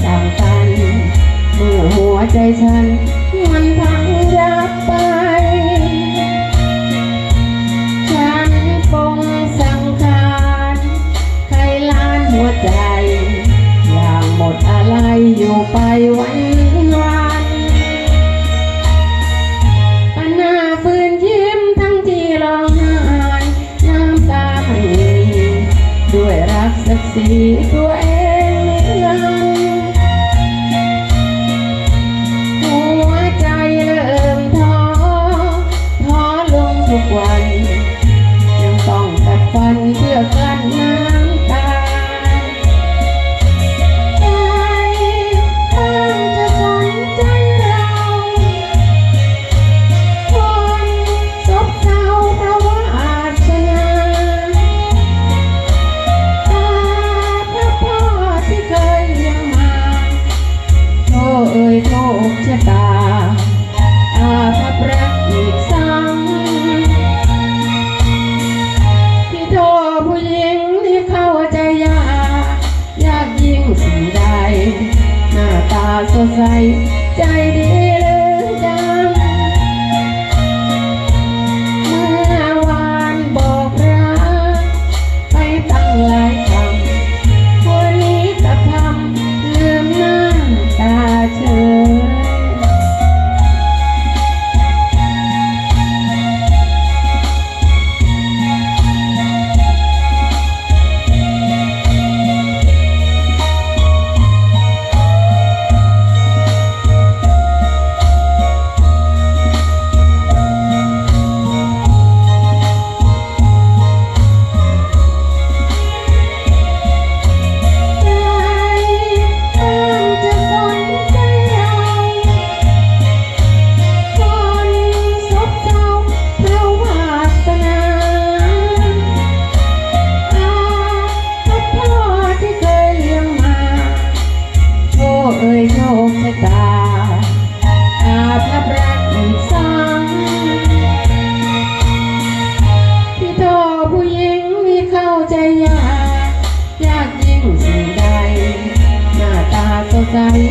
เมื่อหัวใจฉัน มันพังยับไป ฉันคงสังขารใครล้านหัวใจ อย่างหมดอะไรอยู่ไปวันวันปัญหาฝืนยิ้มทั้งที่ร้องไห้น้ำตาไม่มีด้วยรักศักดิ์ศรีตัวเอง สดใสใจดี Bye.